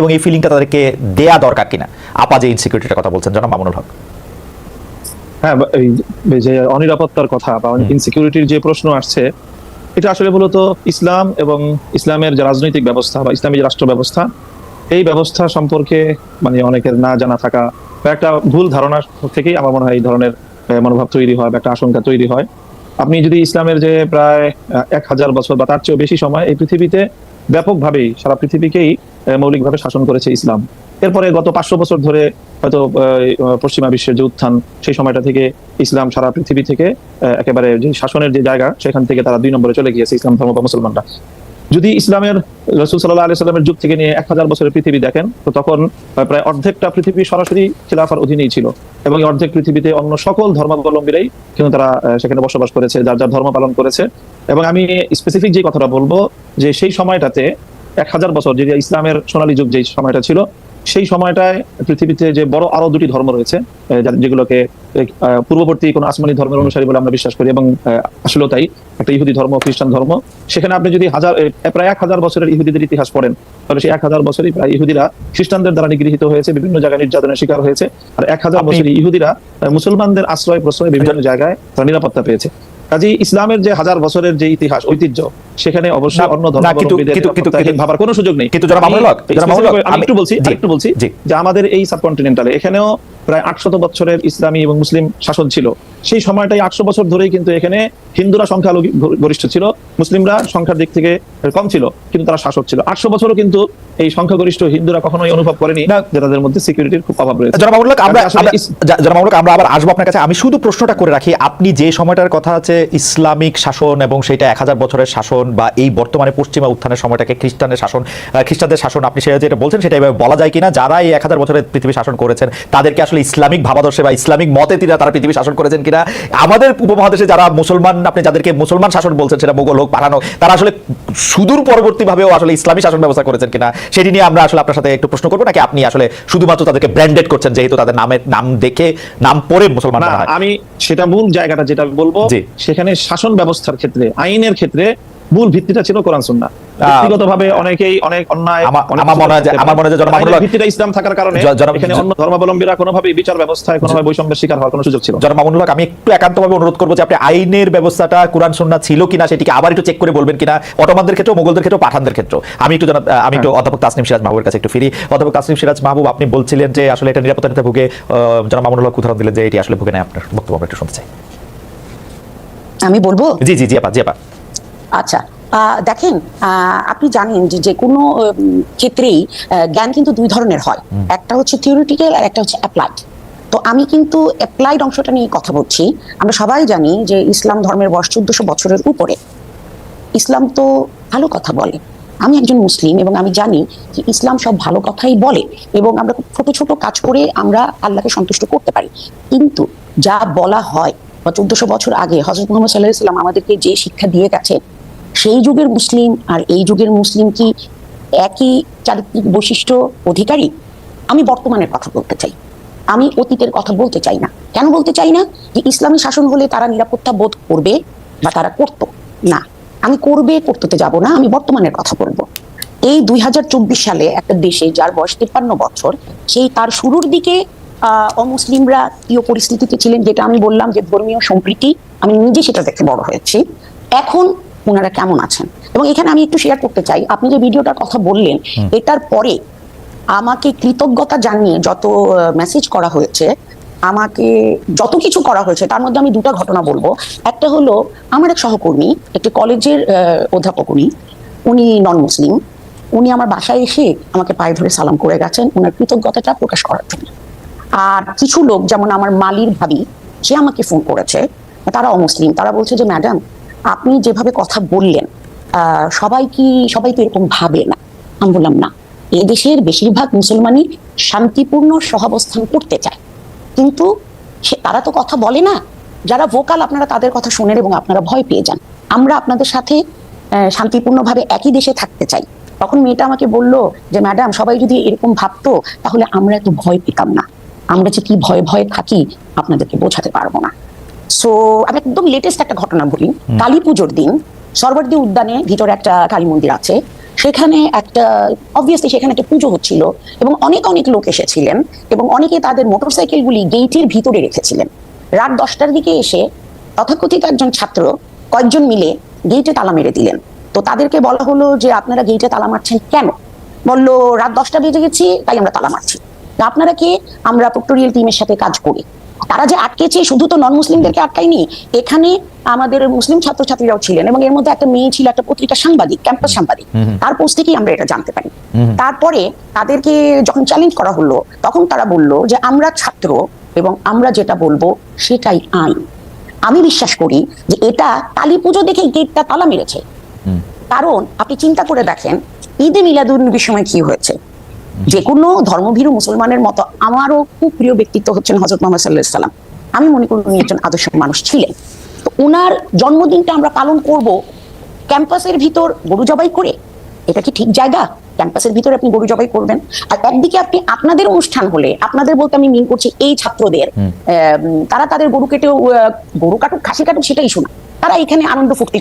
এবং এই ফিলিংটা তাদেরকে দেয়া দরকার কিনা? আপা যে ইনসিকিউরিটির কথা বলছেন জনাব মামুনুল হক। হ্যাঁ এই যে অনিরাপত্তার কথা বা ইনসিকিউরিটির যে প্রশ্ন আসছে এটা আসলে মূলত ইসলাম এবং ইসলামের যে রাজনৈতিক ব্যবস্থা বা ইসলামী রাষ্ট্র ব্যবস্থা এই ব্যবস্থা সম্পর্কে মানে অনেকের না জানা থাকা বা একটা ভুল ধারণা থেকেই আমার মনে হয় এই ধরনের মনোভাব তৈরি হয় বা একটা আশঙ্কা তৈরি হয়। আপনি যদি ইসলামের যে প্রায় এক হাজার বছর বা তার চেয়েও বেশি সময় এই পৃথিবীতে ব্যাপকভাবেই সারা পৃথিবীকেই মৌলিকভাবে শাসন করেছে ইসলাম। এরপরে গত পাঁচশো বছর ধরে হয়তো পশ্চিমা বিশ্বের যে উত্থান, সেই সময়টা থেকে ইসলাম সারা পৃথিবী থেকে একেবারে যে শাসনের যে জায়গা, সেখান থেকে তারা দুই নম্বরে চলে গিয়েছে ইসলাম ধর্ম বা মুসলমানরা। যদি ইসলামের রসুল সাল্লাহ আলি সাল্লামের যুগ থেকে নিয়ে এক হাজার বছরের পৃথিবী দেখেন, তো তখন প্রায় অর্ধেকটা পৃথিবী সরাসরি খিলাফার অধীনেই ছিল এবং অর্ধেক পৃথিবীতে অন্য সকল ধর্মাবলম্বীরাই কিন্তু তারা সেখানে বসবাস করেছে, যার যার ধর্ম পালন করেছে। এবং আমি স্পেসিফিক যে কথাটা বলব, যে সেই সময়টাতে এক হাজার বছর যে ইসলামের সোনালী যুগ যে সময়টা ছিল সেই সময়টায় পৃথিবীতে যে বড় আরও দুটি ধর্ম রয়েছে যেগুলোকে পূর্ববর্তী কোন আসমানি ধর্মের অনুসারী বলে আমরা বিশ্বাস করি এবং আহ, আসলেও তাই একটা ইহুদি ধর্ম খ্রিস্টান ধর্ম। সেখানে আপনি যদি হাজার প্রায় এক হাজার বছরের ইহুদিদের ইতিহাস পড়েন তাহলে সেই এক হাজার বছরই প্রায় ইহুদিরা খ্রিস্টানদের দ্বারা নিগৃহীত হয়েছে বিভিন্ন জায়গায় নির্যাতনের শিকার হয়েছে। আর এক হাজার বছরই ইহুদিরা মুসলমানদের আশ্রয় প্রশ্রয় বিভিন্ন জায়গায় তারা নিরাপত্তা পেয়েছে। কাজে ইসলামের যে হাজার বছরের যে ইতিহাস ঐতিহ্য সেখানে অবশ্যই অন্য ধর্মাবলম্বীদের ভাবার কোনো সুযোগ নেই। কিন্তু হক, আমি আমি- একটু বলছি একটু বলছি যে আমাদের এই সাবকন্টিনেন্টালে এখানেও প্রায় আটশত বছরের ইসলামী এবং মুসলিম শাসন ছিল। সেই সময়টাই আটশো বছর ধরেই কিন্তু এখানে হিন্দুরা সংখ্যা গরিষ্ঠ ছিল মুসলিমরা সংখ্যার দিক থেকে কম ছিল কিন্তু তারা শাসক ছিল। আটশো বছরও কিন্তু এই সংখ্যাগরিষ্ঠ হিন্দুরা কখনোই অনুভব করেনি। যে তাদের মধ্যে সিকিউরিটির খুব অভাব রয়েছে জনাব মামুনুল আমরা আমি আমরা- ইস- জনাব মামুনুল আমরা আবার আসব আপনার কাছে আমি শুধু প্রশ্নটা করে রাখি আপনি যে সময়টার কথা আছে ইসলামিক শাসন এবং সেটা এক হাজার বছরের শাসন বা এই বর্তমানে পশ্চিমা উত্থানের সময়টাকে খ্রিস্টানের শাসন খ্রিস্টানদের শাসন আপনি সেটা যেটা বলছেন সেটা এভাবে বলা যায় কিনা যারা এই এক হাজার বছরের পৃথিবী শাসন করেছেন তাদেরকে আসলে ইসলামিক ভাবাদর্শে বা ইসলামিক মতে তিনি তারা পৃথিবী শাসন করেছেন কিনা আমাদের উপমহাদেশে যারা মুসলমান আপনি যাদেরকে মুসলমান শাসন বলছেন সেটা মোগল হোক পাঠানো তারা আসলে সুদূর পরবর্তীভাবেও আসলে ইসলামী শাসন ব্যবস্থা করেছেন কিনা সেটি নিয়ে আমরা আসলে আপনার সাথে একটু প্রশ্ন করব নাকি আপনি আসলে শুধুমাত্র তাদেরকে ব্র্যান্ডেড করছেন যেহেতু তাদের নামের নাম দেখে নাম পড়ে মুসলমান আমি সেটা মূল জায়গাটা যেটা বলব। সেখানে শাসন ব্যবস্থার ক্ষেত্রে আইনের ক্ষেত্রে মূল ভিত্তিটা ছিল কোরআন সুন্নাহ ব্যক্তিগতভাবে অনেকেই অনেক অন্যায় আমার- মনে হয়। আমার মনে হয় হক- ভিত্তিটা ইসলাম থাকার কারণে এখানে অন্য ধর্মাবলম্বীরা কোনোভাবে বিচার ব্যবস্থায় কোনোভাবে বৈষম্যের শিকার হওয়ার কোনো সুযোগ ছিল। জনাব হক আমি একটু একান্তভাবে অনুরোধ করব যে আপনি আইনের ব্যবস্থাটা কোরআন সুন্নাহ ছিল কিনা সেটিকে আবার একটু চেক করে বলবেন কিনা অটোমানদের ক্ষেত্রে মোগলদের ক্ষেত্রে পাঠানদের ক্ষেত্রে আমি একটু আমি একটু অধ্যাপক তাসনিম সিরাজ মাহবুবের কাছে একটু ফিরি। অধ্যাপক তাসনিম সিরাজ মাহবুব আপনি বলছিলেন যে আসলে এটা নিরাপত্তা নিতে ভুগে জনাব হক উদাহরণ দিলেন যে এটি আসলে ভুগে নেয় আপনার বক্তব্য আমরা একটু শুনতে চাই। আমি বলব? জি জি জি আপা জি আপা। আচ্ছা। দেখেন আহ, আপনি জানেন যে যে কোনো ক্ষেত্রেই জ্ঞান কিন্তু দুই ধরনের হয়। একটা হচ্ছে থিওরিটিক্যাল আর একটা হচ্ছে অ্যাপ্লাইড তো আমি কিন্তু অ্যাপ্লাইড অংশটা নিয়ে কথা বলছি। আমরা সবাই জানি যে ইসলাম ধর্মের বয়স চোদ্দশো বছরের উপরে। ইসলাম তো ভালো কথা বলে। আমি একজন মুসলিম এবং আমি জানি যে ইসলাম সব ভালো কথাই বলে এবং আমরা খুব ছোট ছোট কাজ করে আমরা আল্লাহকে সন্তুষ্ট করতে পারি। কিন্তু যা বলা হয় বা চোদ্দশো বছর আগে হজরত মোহাম্মদ সাল্লাহ ইসলাম আমাদেরকে যে শিক্ষা দিয়ে গেছে সেই যুগের মুসলিম আর এই যুগের মুসলিম কি একই চারিত্রিক বৈশিষ্ট্য অধিকারী? আমি বর্তমানের কথা বলতে চাই। আমি অতীতের কথা বলতে চাই না। কেন বলতে চাই না? যে ইসলামী শাসন হলে তারা নিরাপত্তা বোধ করবে বা তারা করতো। না, আমি করবে করতে যাব না, আমি বর্তমানের কথা বলব। এই দুই হাজার চব্বিশ সালে একটা দেশে যার বয়স তিপ্পান্ন বছর, সেই তার শুরুর দিকে অমুসলিমরা কি পরিস্থিতিতে ছিলেন, যেটা আমি বললাম যে ধর্মীয় সম্প্রীতি, আমি নিজে সেটা দেখে বড় হয়েছি। এখন ওনারা কেমন আছেন? এবং এখানে আমি একটু শেয়ার করতে চাই। আপনি যে ভিডিওটার কথা বললেন এটার পরে আমাকে কৃতজ্ঞতা জানিয়ে যত মেসেজ করা হয়েছে আমাকে যত কিছু করা হয়েছে তার মধ্যে আমি দুটো ঘটনা বলব। একটা হলো আমার এক সহকর্মী একটি কলেজের অধ্যাপক উনি উনি নন মুসলিম উনি আমার বাসায় এসে আমাকে পায়ে ধরে সালাম করে গেছেন। ওনার কৃতজ্ঞতাটা প্রকাশ করার জন্য। আর কিছু লোক যেমন আমার মালির ভাবি সে আমাকে ফোন করেছে। তারা অমুসলিম। তারা বলছে যে ম্যাডাম আপনি যেভাবে কথা বললেন সবাই কি, সবাই তো এরকম ভাবে না? আমি বললাম, না। এ দেশের বেশিরভাগ মুসলমানই শান্তিপূর্ণ সহাবস্থান করতে চায়। কিন্তু তারা তো কথা বলে না। যারা ভোকাল আপনারা তাদের কথা শোনেন এবং আপনারা ভয় পেয়ে যান। আমরা আপনাদের সাথে শান্তিপূর্ণভাবে একই দেশে থাকতে চাই। তখন মেয়েটা আমাকে বলল যে, ম্যাডাম, সবাই যদি এরকম ভাবতো, তাহলে আমরা এত ভয় পেতাম না। আমরা যে কি ভয়ে ভয়ে থাকি, আপনাদেরকে বোঝাতে পারব না। সো আমি একদম লেটেস্ট একটা ঘটনা বলি। কালী পুজোর দিন সরবর্দী উদ্যানে ভিতরে একটা কালী মন্দির আছে। সেখানে একটা অবভিয়াসলি সেখানে একটা পুজো হচ্ছিল এবং অনেক অনেক লোক এসেছিলেন এবং অনেকে তাদের মোটরসাইকেলগুলি গেটের ভিতরে রেখেছিলেন। রাত দশটার দিকে এসে তথাকথিত একজন ছাত্র কয়েকজন মিলে গেটে তালা মেরে দিলেন। তো তাদেরকে বলা হলো যে আপনারা গেটে তালা মারছেন কেন? বলল রাত দশটা বেজে গেছি তাই আমরা তালা মারছি। তা আপনারা কে? আমরা প্রক্টোরিয়াল টিমের সাথে কাজ করি। তারা যে আটকেছে শুধু তো নন মুসলিমদেরকে আটকায়নি এখানে আমাদের মুসলিম ছাত্রছাত্রীরাও ছিলেন এবং এর মধ্যে একটা মেয়ে ছিল একটা পত্রিকা সাংবাদিক ক্যাম্পাস সাংবাদিক। তার পোস্ট থেকেই আমরা এটা জানতে পারি। তারপরে তাদেরকে যখন চ্যালেঞ্জ করা হলো তখন তারা বলল যে আমরা ছাত্র এবং আমরা যেটা বলব সেটাই আইন। আমি বিশ্বাস করি যে এটা কালী পুজো দেখে গেটটা তালা মেরেছে। কারণ আপনি চিন্তা করে দেখেন ঈদে মিলাদুন্নবীর সময় কি হয়েছে? যে কোনো ধর্মভীরু মুসলমানের মতো আমারও খুব প্রিয় ব্যক্তিত্ব হচ্ছেন হজরত মোহাম্মদ সাল্লাহ সাল্লাম আমি মনে করি উনি একজন আদর্শ মানুষ ছিলেন। তো ওনার জন্মদিনটা আমরা পালন করব ক্যাম্পাসের ভিতর গরু জবাই করে। এটা কি ঠিক জায়গা? ক্যাম্পাসের ভিতরে আপনি গরু জবাই করবেন। আর একদিকে আপনি আপনাদের অনুষ্ঠান হলে আপনাদের বলতে আমি মিন করছি এই ছাত্রদের আহ, তারা তাদের গরু কেটেও আহ, গরু কাটুক খাসি কাটুক সেটাই শোনা। তারা এখানে আনন্দ ফুর্তি